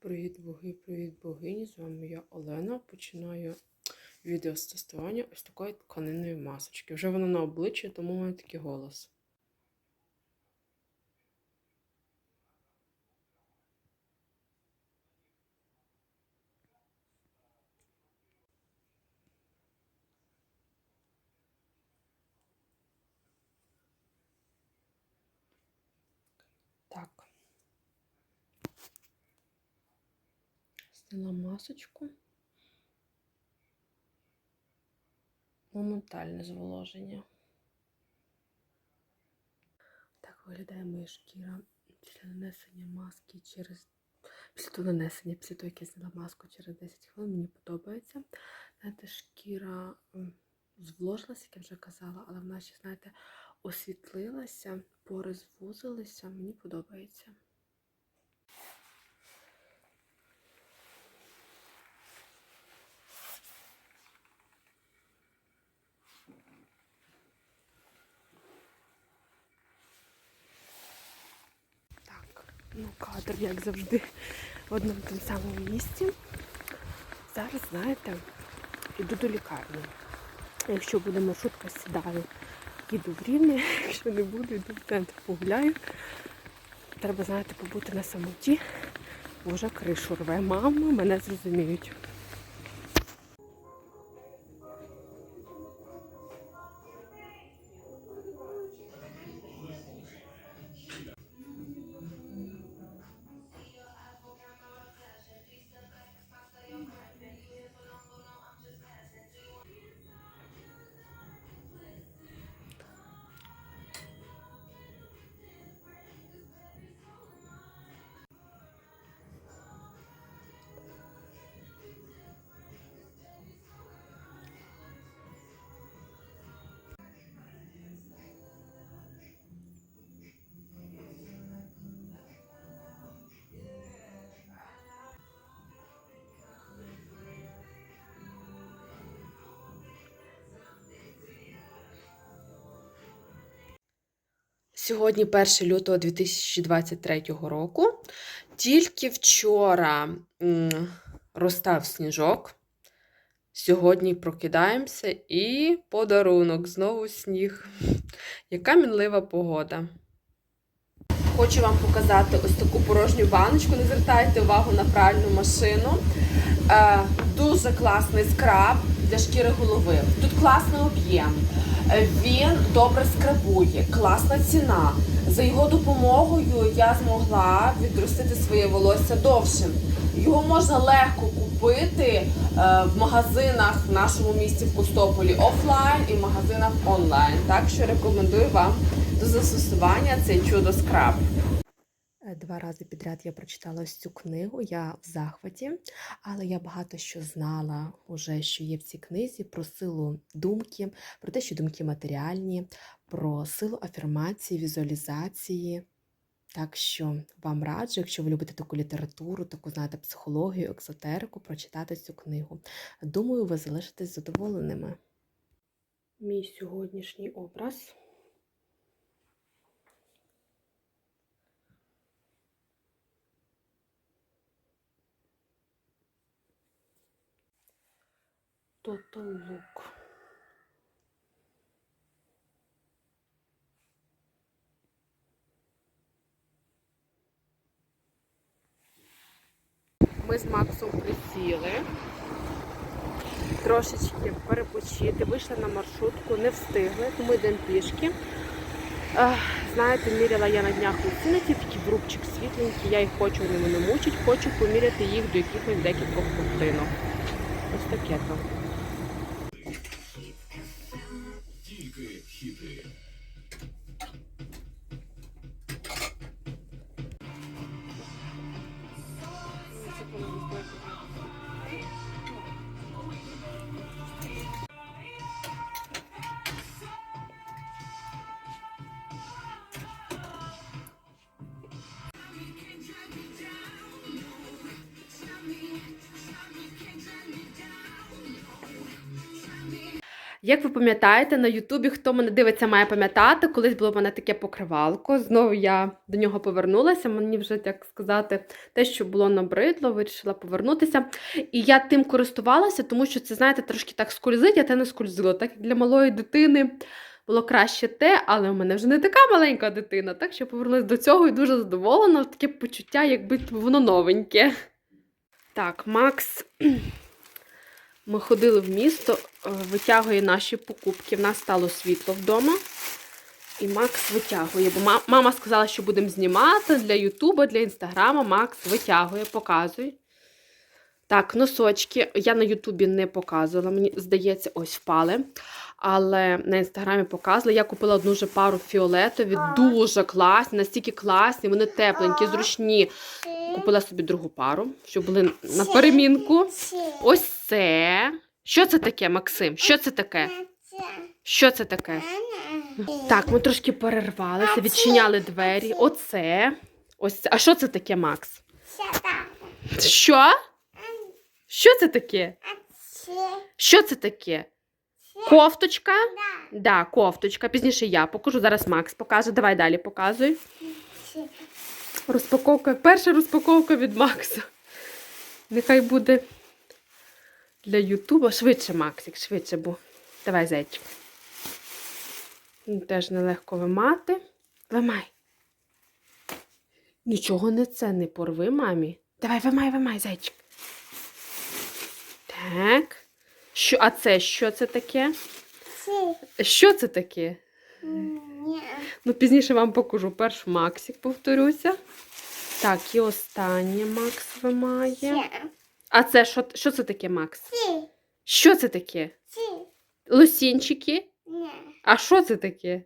Привіт, боги, привіт, богині. З вами я Олена. Починаю відео з тестування ось такої тканинної масочки. Вже вона на обличчі, тому має такий голос. Так. Зняла масочку. Моментальне зволоження. Так виглядає моя шкіра після нанесення маски через. Після того нанесення, після того, як я зняла маску через 10 хвилин, мені подобається. Знаєте, шкіра зволожилася, як я вже казала, але вона ще, знаєте, освітлилася, пори звузилися, мені подобається. Так, ну кадр, як завжди, в одному тому самому місці. Зараз, знаєте, йду до лікарні. Якщо буде маршрутка, сідаю, їду в рівне, якщо не буду, йду в центр погуляю. Треба, знаєте, побути на самоті, бо вже кришу рве. Мама, мене зрозуміють. Сьогодні 1 лютого 2023 року. Тільки вчора розстав сніжок. Сьогодні прокидаємося і подарунок. Знову сніг. Яка мінлива погода. Хочу вам показати ось таку порожню баночку. Не звертайте увагу на пральну машину. Е, дуже класний скраб для шкіри голови. Тут класний об'єм. Він добре скрабує, класна ціна. За його допомогою я змогла відростити своє волосся довшим. Його можна легко купити е, в магазинах в нашому місті в Костополі офлайн і в магазинах онлайн. Так що рекомендую вам до застосування цей чудо скраб. Два рази підряд я прочитала ось цю книгу, я в захваті, але я багато що знала уже, що є в цій книзі про силу думки, про те, що думки матеріальні, про силу афірмації, візуалізації. Так що вам раджу, якщо ви любите таку літературу, таку знаєте психологію, ексотерику, прочитати цю книгу. Думаю, ви залишитесь задоволеними. Мій сьогоднішній образ. Total Look. Ми з Максом присіли, трошечки перепочити, вийшли на маршрутку, не встигли, тому йдемо пішки. Знаєте, міряла я на днях оцінки, такий брубчик світленький, я їх хочу, вони мене мучать, хочу поміряти їх до якихось декількох картинок. Ось таке то. Як ви пам'ятаєте, на Ютубі, хто мене дивиться, має пам'ятати, колись було в мене таке покривалко. Знову я до нього повернулася. Мені вже, так сказати, те, що було набридло, вирішила повернутися. І я тим користувалася, тому що це, знаєте, трошки так скользить, а те не скользило. Так як для малої дитини було краще те, але в мене вже не така маленька дитина. Так що повернулася до цього і дуже задоволена. Таке почуття, якби воно новеньке. Так, Макс. Ми ходили в місто, е, витягує наші покупки. В нас стало світло вдома. І Макс витягує. Бо мама сказала, що будемо знімати для Ютуба, для Інстаграма. Макс витягує, показує. Так, носочки. Я на Ютубі не показувала, мені здається, ось впали. Але на інстаграмі показувала. Я купила одну вже пару фіолетові, дуже класні, настільки класні, вони тепленькі, зручні. Купила собі другу пару, щоб були на перемінку. Ось це. Що це таке, Максим? Що це таке? Що це таке? Так, ми трошки перервалися, відчиняли двері. Оце. Ось це. А що це таке, Макс? Що? Що це таке? Що це таке? Кофточка? Да, кофточка. Пізніше я покажу. Зараз Макс покаже. Давай далі показуй. Розпаковка. Перша розпаковка від Макса. Нехай буде для Ютуба. Швидше, Максик, швидше, бо. Давай, зайчик. Теж нелегко вимати. Вимай. Нічого не це не порви, мамі. Давай, вимай, вимай, зайчик. Так. Що, а це що це таке? Що це таке? Ні. Ну, пізніше вам покажу. Перш Максик повторюся. Так, і останнє Макс вимає. А це що, що це таке, Макс? Що це таке? Лосінчики? А що це таке?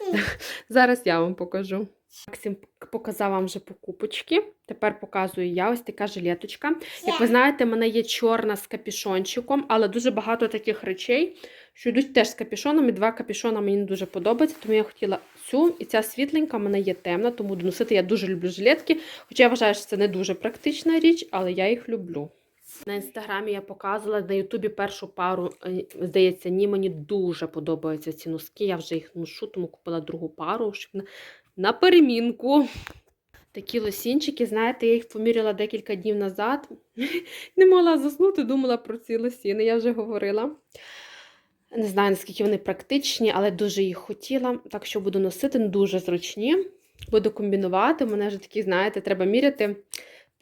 Зараз я вам покажу. Максим показав вам вже покупочки. Тепер показую я ось така жилеточка. Як ви знаєте, в мене є чорна з капішончиком, але дуже багато таких речей, що йдуть теж з капішоном, і два капішона мені не дуже подобаються, тому я хотіла цю. І ця світленька в мене є темна, тому буду носити. Я дуже люблю жилетки. Хоча я вважаю, що це не дуже практична річ, але я їх люблю. На інстаграмі я показувала на Ютубі першу пару, е, здається, ні, мені дуже подобаються ці носки. Я вже їх ношу, тому купила другу пару, щоб на, перемінку. Такі лосінчики, знаєте, я їх поміряла декілька днів назад. Не могла заснути, думала про ці лосіни, я вже говорила. Не знаю, наскільки вони практичні, але дуже їх хотіла. Так що буду носити, дуже зручні. Буду комбінувати. У мене вже такі, знаєте, треба міряти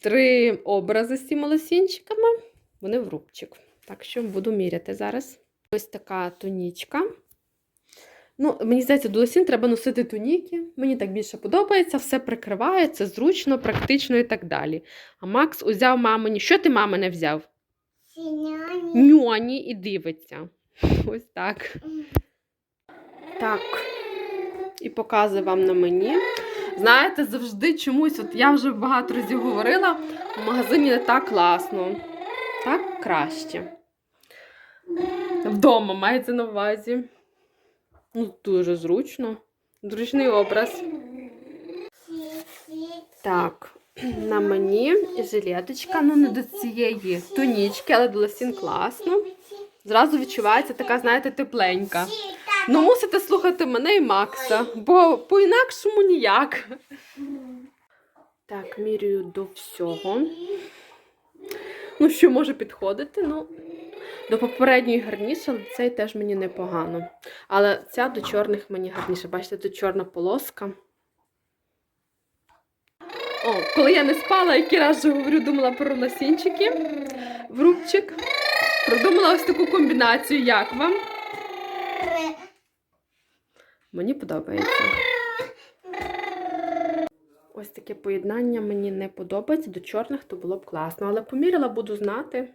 три образи з цими лосінчиками. Вони в рубчик. Так що буду міряти зараз. Ось така тонічка. Ну, мені здається, до лосін треба носити туніки. Мені так більше подобається, все прикриває, це зручно, практично і так далі. А Макс узяв мамині. Що ти мама не взяв? Ньоні і дивиться. Ось так. Так. І показую вам на мені. Знаєте, завжди чомусь, от я вже багато разів говорила, в магазині не так класно. Так краще. Вдома мається на увазі. Ну, дуже зручно. Зручний образ. Так, на мені жилеточка, ну не до цієї тонічки, але до лосін класно. Зразу відчувається така, знаєте, тепленька. Ну, мусите слухати мене і Макса, бо по-інакшому ніяк. Так, міряю до всього. Ну, що може підходити? Ну, до попередньої гарніше, цей теж мені непогано. Але ця до чорних мені гарніше. Бачите, тут чорна полоска. О, коли я не спала, який раз вже говорю, думала про лосінчики в рубчик. Продумала ось таку комбінацію. Як вам? Мені подобається. Ось таке поєднання мені не подобається. До чорних то було б класно. Але поміряла, буду знати.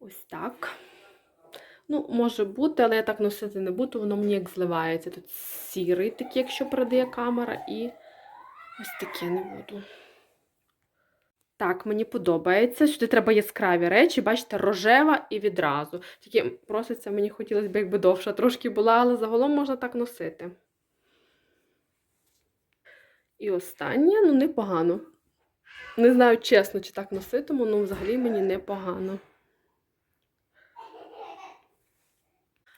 Ось так. Ну, може бути, але я так носити не буду, воно мені як зливається. Тут сірий такий, якщо передає камера, і ось таке не буду. Так, мені подобається. Сюди треба яскраві речі, бачите, рожева і відразу. Тільки проситься, мені хотілося б, якби довша трошки була, але загалом можна так носити. І останнє, ну, непогано. Не знаю чесно, чи так носитиму, але взагалі мені непогано.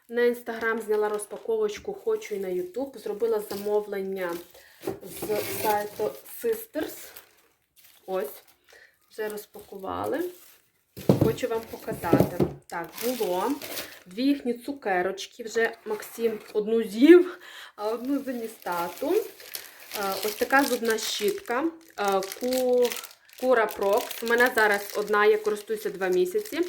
На інстаграм зняла розпаковочку, хочу і на Ютуб. Зробила замовлення з сайту Sisters. Ось, вже розпакували. Хочу вам показати. Так, було дві їхні цукерочки. Вже Максим одну з'їв, а одну заніс тату. Е, Ось така зубна щітка. Е, Ку... Кура Прокс. У мене зараз одна, я користуюся два місяці.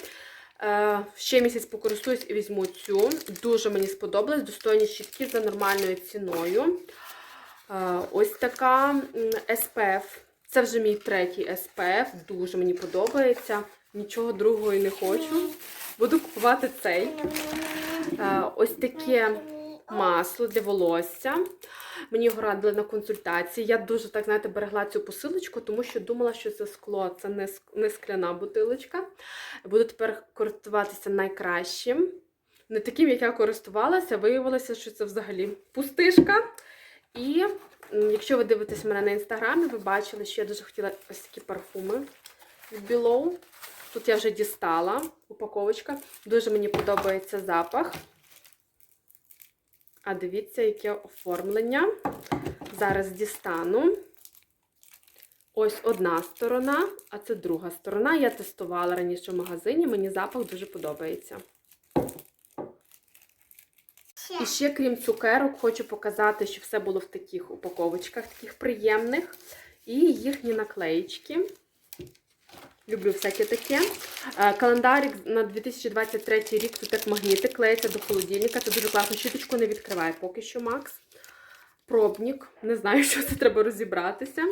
Е, Ще місяць покористуюсь і візьму цю. Дуже мені сподобалось. Достойні щітки за нормальною ціною. Е, Ось така SPF. Це вже мій третій SPF. Дуже мені подобається. Нічого другого і не хочу. Буду купувати цей. Е, Ось таке масло для волосся. Мені його радили на консультації. Я дуже так знаєте, берегла цю посилочку, тому що думала, що це скло, це не, скляна бутилочка. Буду тепер користуватися найкращим. Не таким, як я користувалася, виявилося, що це взагалі пустишка. І якщо ви дивитесь мене на інстаграмі, ви бачили, що я дуже хотіла ось такі парфуми від Below. Тут я вже дістала упаковочка. Дуже мені подобається запах. А дивіться, яке оформлення. Зараз дістану. Ось одна сторона, а це друга сторона. Я тестувала раніше в магазині, мені запах дуже подобається. І ще, крім цукерок, хочу показати, що все було в таких упаковочках, таких приємних. І їхні наклеїчки. Люблю всяке таке. Е, Календарик на 2023 рік тут як магнітик клеїться до холодильника. Це дуже класно. Щіточку не відкриває поки що Макс. Пробник. Не знаю, що це треба розібратися.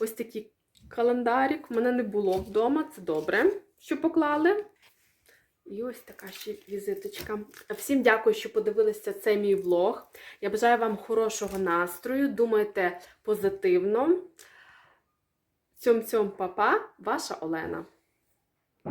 Ось такий календарик. У мене не було вдома. Це добре, що поклали. І ось така ще візиточка. Всім дякую, що подивилися цей мій влог. Я бажаю вам хорошого настрою. Думайте позитивно. Цьом-цьом, папа, ваша Олена.